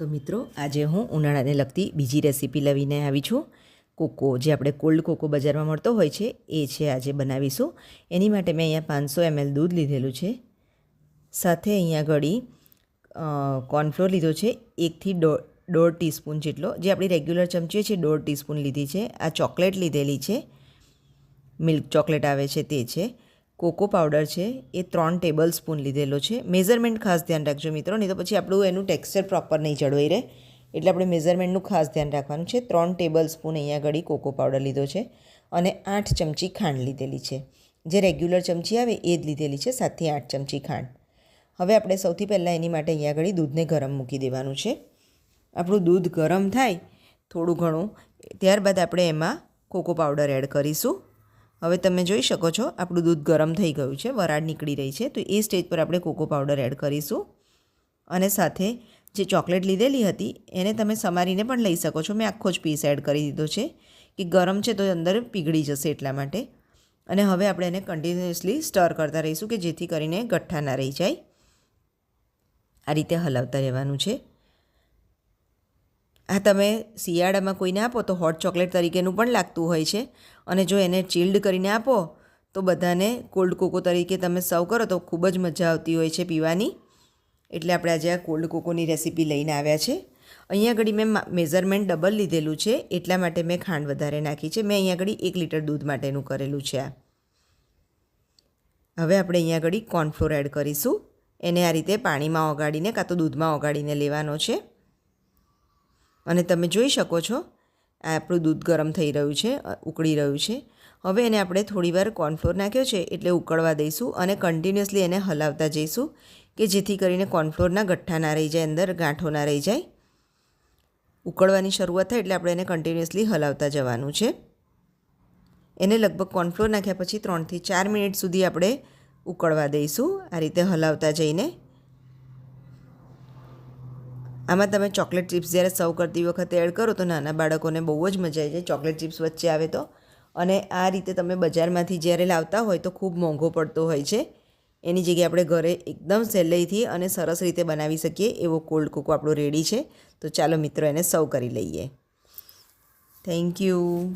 તો મિત્રો, આજે હું ઉનાળાને લગતી બીજી રેસીપી લઈને આવી છું. કોકો, જે આપણે કોલ્ડ કોકો બજારમાં મળતો હોય છે, એ છે આજે બનાવીશું. એની માટે મેં અહીંયા પાંચસો એમએલ દૂધ લીધેલું છે. સાથે અહીંયા ઘડી કોર્નફ્લોર લીધો છે, એકથી દોઢ દોઢ ટીસ્પૂન જેટલો. જે આપણી રેગ્યુલર ચમચી છે, દોઢ ટીસ્પૂન લીધી છે. આ ચોકલેટ લીધેલી છે. મિલ્ક ચોકલેટ આવે છે, તે છે. કોકો પાવડર છે, એ ત્રણ ટેબલ સ્પૂન લીધેલો છે. મેઝરમેન્ટ ખાસ ધ્યાન રાખજો મિત્રો, નહીં તો પછી આપણું એનું ટેક્સચર પ્રોપર નહીં જળવાઈ રહે. એટલે આપણે મેઝરમેન્ટનું ખાસ ધ્યાન રાખવાનું છે. ત્રણ ટેબલ સ્પૂન અહીંયા ઘડી કોકો પાવડર લીધો છે અને આઠ ચમચી ખાંડ લીધેલી છે. જે રેગ્યુલર ચમચી આવે એ જ લીધેલી છે, સાતથી આઠ ચમચી ખાંડ. હવે આપણે સૌથી પહેલાં એની માટે અહીંયા ઘડી દૂધને ગરમ મૂકી દેવાનું છે. આપણું દૂધ ગરમ થાય થોડું ઘણું, ત્યારબાદ આપણે એમાં કોકો પાવડર એડ કરીશું. હવે તમે જોઈ શકો છો, આપણું દૂધ ગરમ થઈ ગયું છે, વરાળ નીકળી રહી છે, તો એ સ્ટેજ પર આપણે કોકો પાવડર એડ કરીશું. અને સાથે જે ચોકલેટ લીધેલી હતી, એને તમે સમારીને પણ લઈ શકો છો. મેં આખો જ પીસ એડ કરી દીધો છે, કે ગરમ છે તો અંદર પીગળી જશે એટલા માટે. અને હવે આપણે એને કન્ટિન્યુઅસલી સ્ટર કરતા રહીશું, કે જેથી કરીને ગઠ્ઠા ના રહી જાય. આ રીતે હલાવતા રહેવાનું છે. આ તમે શિયાળામાં કોઈને આપો તો હોટ ચોકલેટ તરીકેનું પણ લાગતું હોય છે. અને જો એને ચિલ્ડ કરીને આપો, તો બધાને કોલ્ડ કોકો તરીકે તમે સર્વ કરો તો ખૂબ જ મજા આવતી હોય છે પીવાની. એટલે આપણે આજે આ કોલ્ડ કોકોની રેસીપી લઈને આવ્યા છે. અહીંયા આગળ મેં મેઝરમેન્ટ ડબલ લીધેલું છે. એટલા માટે મેં ખાંડ વધારે નાખી છે. મેં અહીંયા આગળ એક લીટર દૂધ માટેનું કરેલું છે આ. હવે આપણે અહીંયા આગળ કોર્નફ્લોર એડ કરીશું. એને આ રીતે પાણીમાં ઓગાળીને કાં તો દૂધમાં ઓગાળીને લેવાનો છે. અને તમે જોઈ શકો છો, આ આપણું દૂધ ગરમ થઈ રહ્યું છે ઉકળી રહ્યું છે. હવે એને આપણે થોડીવાર કોર્નફ્લોર નાખ્યો છે, એટલે ઉકળવા દઈશું અને કન્ટિન્યુઅસલી એને હલાવતા જઈશું, કે જેથી કરીને કોર્નફ્લોરના ગઠ્ઠા ના રહી જાય, અંદર ગાંઠો ના રહી જાય. ઉકળવાની શરૂઆત થાય એટલે આપણે એને કન્ટિન્યુઅસલી હલાવતા જવાનું છે. એને લગભગ કોર્નફ્લોર નાખ્યા પછી ત્રણથી ચાર મિનિટ સુધી આપણે ઉકળવા દઈશું, આ રીતે હલાવતા જઈને. આમાં તમે ચોકલેટ ચિપ્સ જ્યારે સર્વ કરતી વખતે એડ કરો તો નાના બાળકોને બહુ જ મજા આવી જાય ચોકલેટ ચિપ્સ વચ્ચે આવે તો. અને આ રીતે તમે બજારમાંથી જ્યારે લાવતા હોય તો ખૂબ મોંઘો પડતો હોય છે. એની જગ્યાએ આપણે ઘરે એકદમ સહેલાઈથી અને સરસ રીતે બનાવી શકીએ એવો કોલ્ડ કોકો આપણો રેડી છે. તો ચાલો મિત્રો, એને સર્વ કરી લઈએ. Thank you